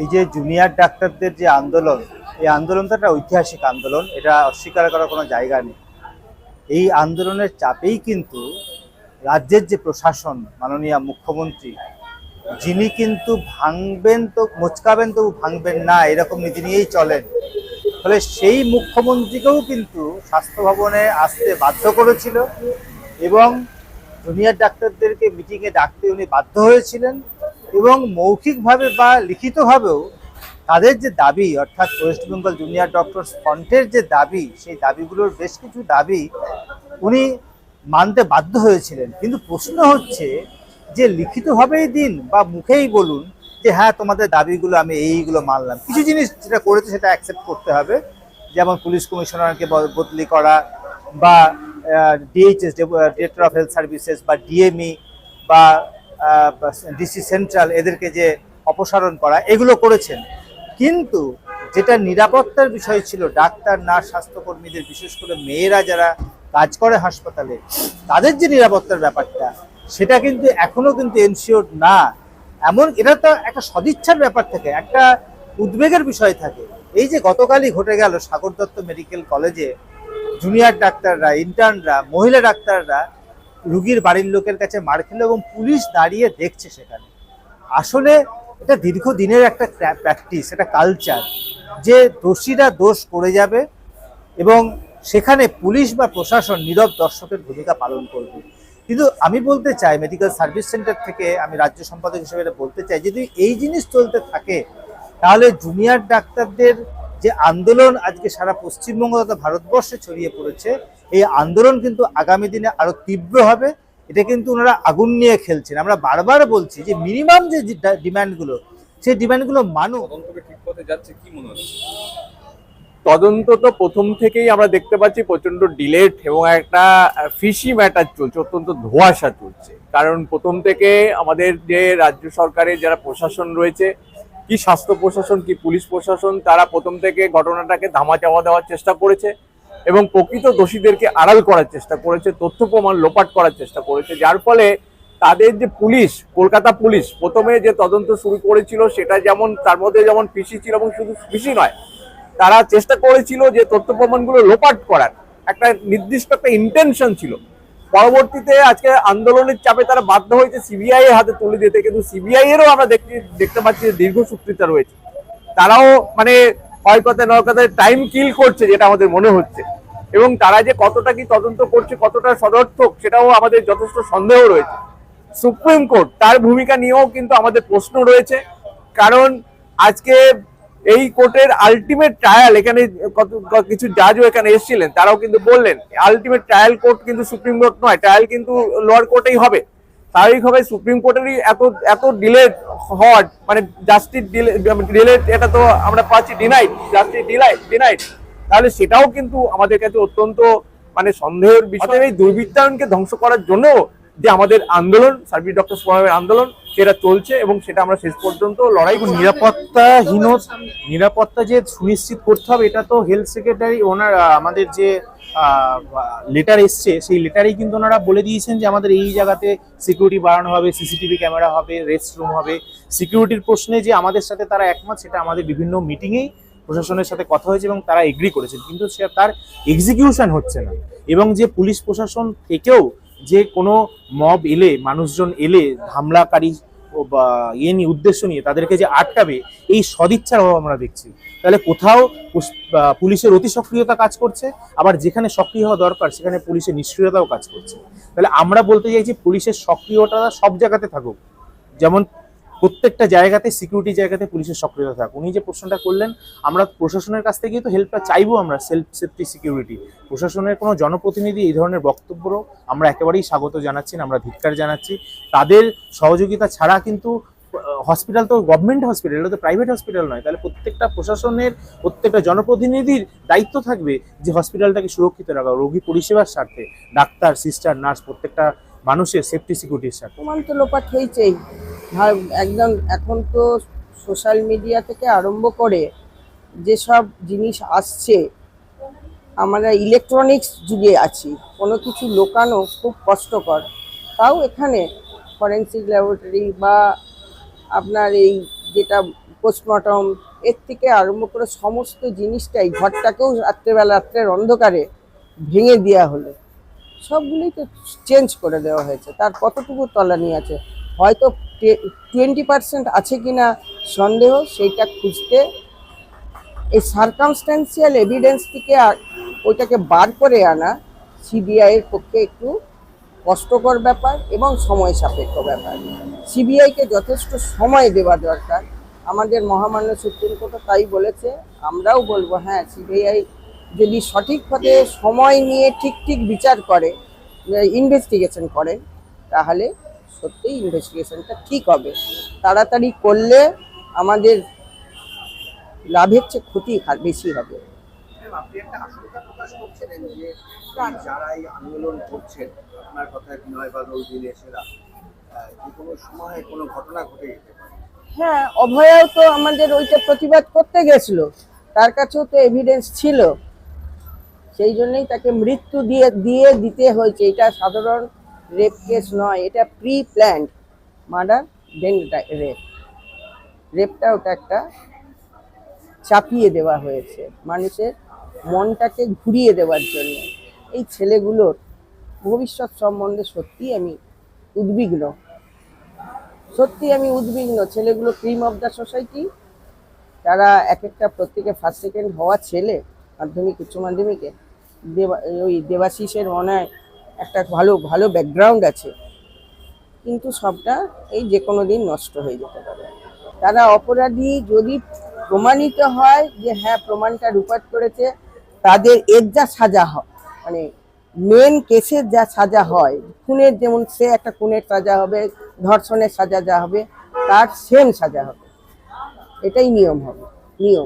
এই যে জুনিয়র ডাক্তারদের যে আন্দোলন, এই আন্দোলনটা একটা ঐতিহাসিক আন্দোলন, এটা অস্বীকার করার কোনো জায়গা নেই। এই আন্দোলনের চাপেই কিন্তু রাজ্যের যে প্রশাসন, মাননীয় মুখ্যমন্ত্রী, যিনি কিন্তু ভাঙবেন তো, মোচকাবেন তবু ভাঙবেন না, এরকম নীতি নিয়েই চলেন। ফলে সেই মুখ্যমন্ত্রীকেও কিন্তু স্বাস্থ্য ভবনে আসতে বাধ্য করেছিল এবং জুনিয়র ডাক্তারদেরকে মিটিংয়ে ডাকতে উনি বাধ্য হয়েছিলেন। এবং মৌখিকভাবে বা লিখিতভাবেও তাদের যে দাবি, অর্থাৎ ওয়েস্ট বেঙ্গল জুনিয়র ডক্টর ফ্রন্টের যে দাবি, সেই দাবিগুলোর বেশ কিছু দাবি উনি মানতে বাধ্য হয়েছিলেন। কিন্তু প্রশ্ন হচ্ছে যে লিখিতভাবেই দিন বা মুখেই বলুন যে হ্যাঁ তোমাদের দাবিগুলো আমি এইগুলো মানলাম। কিছু জিনিস যেটা করেছে সেটা অ্যাকসেপ্ট করতে হবে। যেমন পুলিশ কমিশনারকে বদলি করা বা DHS director of health services বা ডিএমই বা ডিসি সেন্ট্রাল এদেরকে যে অপসারণ করা, এগুলো করেছেন। কিন্তু যেটা নিরাপত্তার বিষয় ছিল, ডাক্তার, নার্স, স্বাস্থ্যকর্মীদের, বিশেষ করে মেয়েরা যারা কাজ করে হাসপাতালে, তাদের যে নিরাপত্তার ব্যাপারটা, সেটা কিন্তু এখনও কিন্তু এনশিওর না। এমন, এটা তো একটা সদিচ্ছার ব্যাপার থাকে, একটা উদ্বেগের বিষয় থাকে। এই যে গতকালই ঘটে গেল সাগর দত্ত মেডিকেল কলেজে, জুনিয়র ডাক্তাররা ইন্টার্নরা মহিলা ডাক্তাররা রুগীর বাড়ির লোকের কাছে মার খেলো এবং পুলিশ দাঁড়িয়ে দেখছে সেখানে। আসলে এটা দীর্ঘদিনের একটা প্র্যাকটিস এটা কালচার যে দোষীরা দোষ করে যাবে এবং সেখানে পুলিশ বা প্রশাসন নীরব দর্শকের ভূমিকা পালন করবে। কিন্তু আমি বলতে চাই মেডিকেল সার্ভিস সেন্টার থেকে আমি রাজ্য সম্পাদক হিসেবে বলতে চাই, যদি এই জিনিস চলতে থাকে, তাহলে জুনিয়র ডাক্তারদের যে আন্দোলন আজকে সারা পশ্চিমবঙ্গ তথা ভারতবর্ষে ছড়িয়ে পড়েছে এই আন্দোলন কিন্তু আগামী দিনে আরও তীব্র হবে। এটা কিন্তু ওনারা আগুন নিয়ে খেলছেন। আমরা বারবার বলছি যে মিনিমাম যে ডিমান্ডগুলো সেই ডিমান্ডগুলো মানুষ ঠিক পথে যাচ্ছে কি মনে হচ্ছে? তদন্ত তো প্রথম থেকেই আমরা দেখতে পাচ্ছি প্রচণ্ড ডিলেট এবং একটা ফিশি ম্যাটার চলছে অত্যন্ত ধোঁয়াশা চলছে। কারণ প্রথম থেকে আমাদের যে রাজ্য সরকারের যারা প্রশাসন রয়েছে কি স্বাস্থ্য প্রশাসন, কি পুলিশ প্রশাসন, তারা প্রথম থেকে ঘটনাটাকে ধামা চাওয়া দেওয়ার চেষ্টা করেছে এবং প্রকৃত দোষীদেরকে আড়াল করার চেষ্টা করেছে, তথ্য প্রমাণ লোপাট করার চেষ্টা করেছে, যার ফলে তাদের যে পুলিশ, কলকাতা পুলিশ, প্রথমে যে তদন্ত শুরু করেছিল সেটা যেমন, তার মধ্যে যেমন পিসি ছিল এবং শুধু পিসি নয়, তারা চেষ্টা করেছিল যে তথ্য প্রমাণগুলো লোপাট করার। একটা নির্দিষ্ট একটা ইন্টেনশন ছিল। পরবর্তীতে আজকে আন্দোলনের চাপে তারা বাধ্য হয়েছে সিবিআই এর হাতে তুলে দিতে, কিন্তু সিবিআই এরও আমরা দেখতে দেখতে পাচ্ছি যে দীর্ঘ সূত্রিতা রয়েছে। তারাও মানে হয় নয় কথায় টাইম কিল করছে, যেটা আমাদের মনে হচ্ছে। এবং তারা যে কতটা কি তদন্ত করছে, কতটা সদর্থক, সেটাও আমাদের যথেষ্ট সন্দেহ রয়েছে। সুপ্রিম কোর্ট তার ভূমিকা নিয়েও কিন্তু আমাদের প্রশ্ন রয়েছে। কারণ আজকে এই কোর্টের আলটিমেট ট্রায়াল এখানে কিছু জাজও এখানে এসেছিলেন, তারাও কিন্তু বললেন আলটিমেট ট্রায়াল কোর্ট কিন্তু সুপ্রিম কোর্ট নয় ট্রায়াল কিন্তু লোয়ার কোর্টেই হবে। স্বাভাবিকভাবে সুপ্রিম কোর্টেরই এত এত ডিলেট হওয়ার মানে জাস্টিস ডিলেট এটা তো আমরা পাচ্ছি ডিনাইট জাস্টিস ডিলাই ডিনাইট তাহলে সেটাও কিন্তু আমাদের কাছে অত্যন্ত মানে সন্দেহের বিষয়। এই দুর্বৃত্তায়নকে ধ্বংস করার জন্য যে আমাদের আন্দোলন সার্ভিস ডক্টর ফোরামের আন্দোলন, সেটা চলছে এবং সেটা আমরা শেষ পর্যন্ত লড়াই নিরাপত্তাহীন, নিরাপত্তা যে সুনিশ্চিত করতে হবে, এটা তো হেলথ সেক্রেটারি ওনার আমাদের যে লেটার এসছে, সেই লেটারেই কিন্তু ওনারা বলে দিয়েছেন যে আমাদের এই জায়গাতে সিকিউরিটি বাড়ানো হবে C C T V camera হবে রেস্ট রুম হবে। সিকিউরিটির প্রশ্নে যে আমাদের সাথে তারা একমত, সেটা আমাদের বিভিন্ন মিটিংয়েই প্রশাসনের সাথে কথা হয়েছে এবং তারা এগ্রি করেছেন। কিন্তু সে, তার এক্সিকিউশন হচ্ছে না। এবং যে পুলিশ প্রশাসন থেকেও যে কোনো মব এলে, মানুষজন এলে, হামলাকারী বা ইয়ে নিয়ে, উদ্দেশ্য নিয়ে তাদেরকে যে আটকাবে, এই সদিচ্ছার অভাব আমরা দেখছি। তাহলে কোথাও পুলিশের অতি সক্রিয়তা কাজ করছে, আবার যেখানে সক্রিয় হওয়া দরকার, সেখানে পুলিশের নিষ্ক্রিয়তাও কাজ করছে। তাহলে আমরা বলতে চাইছি পুলিশের সক্রিয়তা সব জায়গাতে থাকুক। যেমন প্রত্যেকটা জায়গাতে সিকিউরিটি জায়গাতে পুলিশের সক্রিয়তা থাক উনি যে প্রশ্নটা করলেন, আমরা প্রশাসনের কাছ থেকেই তো হেল্পটা চাইব আমরা সেলফ সেফটি সিকিউরিটি প্রশাসনের কোনো জনপ্রতিনিধি এই ধরনের বক্তব্য আমরা একেবারেই স্বাগত জানাচ্ছি, আমরা ধিক্কার জানাচ্ছি। তাদের সহযোগিতা ছাড়া কিন্তু হসপিটাল তো গভর্নমেন্ট হসপিটাল এটা তো প্রাইভেট হসপিটাল নয়। তাহলে প্রত্যেকটা প্রশাসনের, প্রত্যেকটা জনপ্রতিনিধির দায়িত্ব থাকবে যে হসপিটালটাকে সুরক্ষিত রাখা, রোগী পরিষেবার স্বার্থে, ডাক্তার সিস্টার নার্স প্রত্যেকটা মানুষের সেফটি সিকিউরিটির স্বার্থে। প্রমাণ তো লোপাট হয়েছেই। একদম এখন তো সোশ্যাল মিডিয়া থেকে আরম্ভ করে যেসব জিনিস আসছে, আমরা ইলেকট্রনিক্স যুগে আছি, কোনো কিছু লোকানো খুব কষ্টকর। তাও এখানে ফরেন্সিক ল্যাবরেটরি বা আপনার এই যেটা পোস্টমর্টম এর থেকে আরম্ভ করে সমস্ত জিনিসটাই ঘরটাকেও রাত্রেবেলা রাত্রের অন্ধকারে ভেঙে দেওয়া হলো। সবগুলোই তো চেঞ্জ করে দেওয়া হয়েছে। তার কতটুকু তলানি আছে? হয়তো টোয়েন্টি পার্সেন্ট আছে কিনা সন্দেহ, সেইটা খুঁজতে এই সার্কামস্ট্যান্সিয়াল এভিডেন্স থেকে ওইটাকে বার করে আনা সিবিআইয়ের পক্ষে একটু কষ্টকর ব্যাপার এবং সময় সাপেক্ষ ব্যাপার। সিবিআইকে যথেষ্ট সময় দেওয়া দরকার। আমাদের মহামান্য সুপ্রিম কোর্টও তাই বলেছে। আমরাও বলব হ্যাঁ সিবিআই যদি সঠিকভাবে সময় নিয়ে ঠিক ঠিক বিচার করে, ইনভেস্টিগেশন করে, তাহলে সত্যিই ইনভেস্টিগেশনটা ঠিক হবে। তাড়াতাড়ি করলে আমাদের লাভের চেয়ে ক্ষতি বেশি হবে। আপনি একটা আশঙ্কা প্রকাশ করছিলেন যে যারা এই আন্দোলন করছেন আপনার কথায় বিনয় বাদল দিনেশেরা যে কোনো সময় কোনো ঘটনা ঘটে যেতে পারে। হ্যাঁ অভয়াও তো আমাদের ওইটা প্রতিবাদ করতে গেছিল। তার কাছেও তো এভিডেন্স ছিল। সেই জন্যই তাকে মৃত্যু দিয়ে দিয়ে দিতে হয়েছে। এটা সাধারণ রেপ কেস নয়, এটা pre planned murder then rape রেপটা ওটা একটা চাপিয়ে দেওয়া হয়েছে মানুষের মনটাকে ঘুরিয়ে দেওয়ার জন্য। এই ছেলেগুলোর ভবিষ্যৎ সম্বন্ধে সত্যি আমি উদ্বিগ্ন। সত্যি আমি উদ্বিগ্ন। ছেলেগুলো ক্রিম অফ দ্য সোসাইটি তারা এক একটা প্রত্যেকে ফার্স্ট সেকেন্ড হওয়া ছেলে, মাধ্যমিক, উচ্চ মাধ্যমিকে দেবা, ওই দেবাশিসের মনে একটা ভালো ভালো ব্যাকগ্রাউন্ড আছে, কিন্তু সবটা এই যে কোনো দিন নষ্ট হয়ে যেতে পারে। তারা অপরাধী যদি প্রমাণিত হয় যে হ্যাঁ প্রমাণটা রূপাট করেছে, তাদের এর যা সাজা হয় মানে মেন কেসের যা সাজা হয়, খুনের যেমন সে একটা খুনের সাজা হবে, ধর্ষণের সাজা যা হবে, তার সেম সাজা হবে। এটাই নিয়ম হবে, নিয়ম।